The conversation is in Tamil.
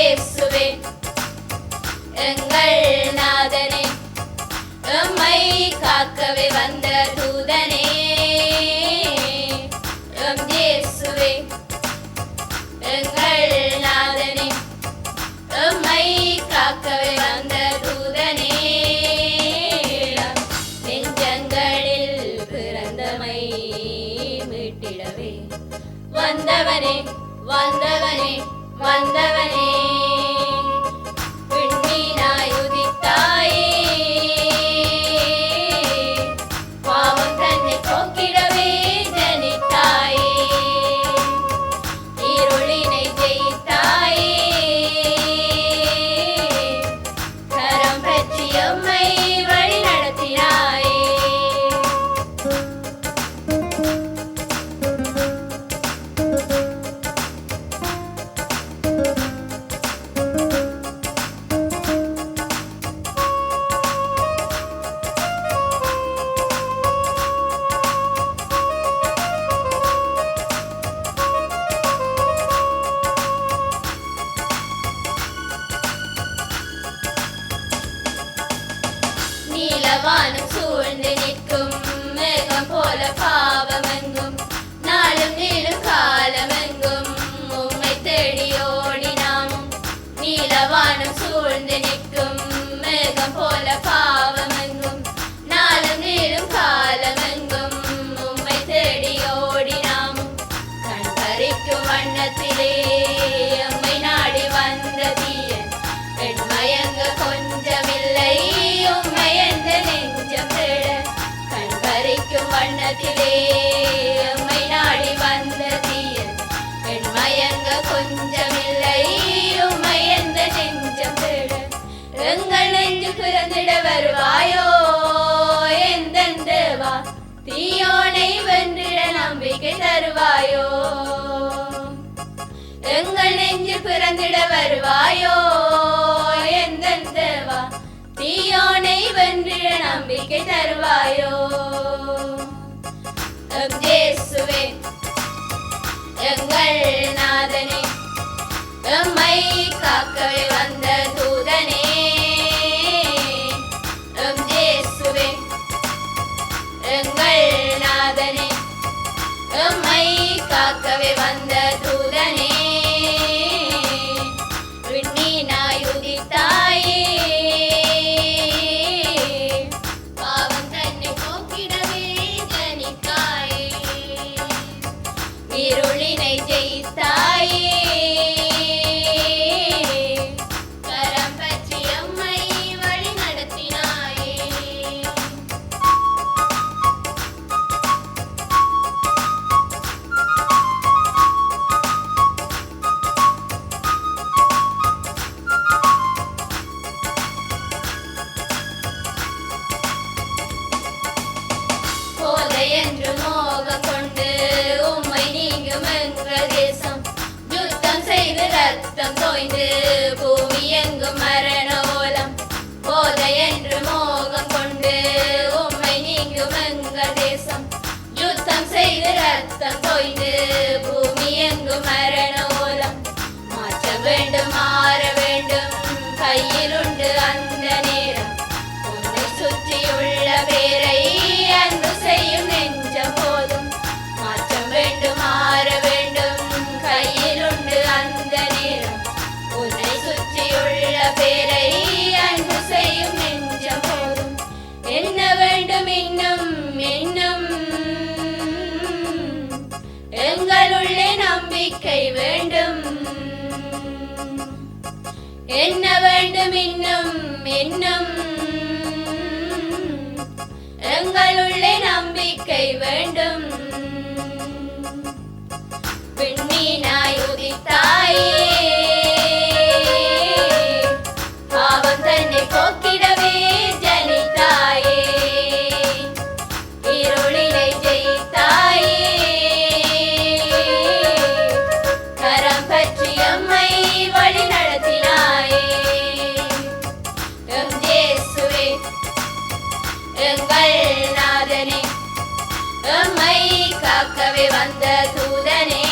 இயேசுவே எங்கள் நாதனே எம்மை காக்கவே வந்த தூதனே. எம் இயேசுவே எங்கள் நாதனே எம்மை காக்கவே வந்த தூதனே. நெஞ்சங்களில் பிறந்தமை மீட்டிடவே. வந்தவனே வந்தவனே வந்தவனே. உள்ளத்திலே அம்மை நாடி வந்த தீயல் பெண் மயங்க கொஞ்சமில்லை உம்மை எந்த நெஞ்சம் விட எங்கள் நெஞ்சு பிறந்திட வருவாயோ எந்தெந்தவா தீயோனை வென்றிட வருவாயோ எந்தெந்தவா தீயோனை வென்றிட நம்பிக்கை தருவாயோ? இயேசுவே எங்கள் நாதனே நம்மை காக்கவே வந்த தூதனே. நம் இயேசுவே எங்கள் நாதனே நம்மை காக்கவே வந்த தூதனே. ஓய்ந்து பூமி எங்கும் மர வேண்டும். என்ன வேண்டும் இன்னும் இன்னும். எங்களுள்ளே நம்பிக்கை வேண்டும். பெண்ணினாய் உதித்தாயே. எம்மை காக்கவே வந்த தூதனே.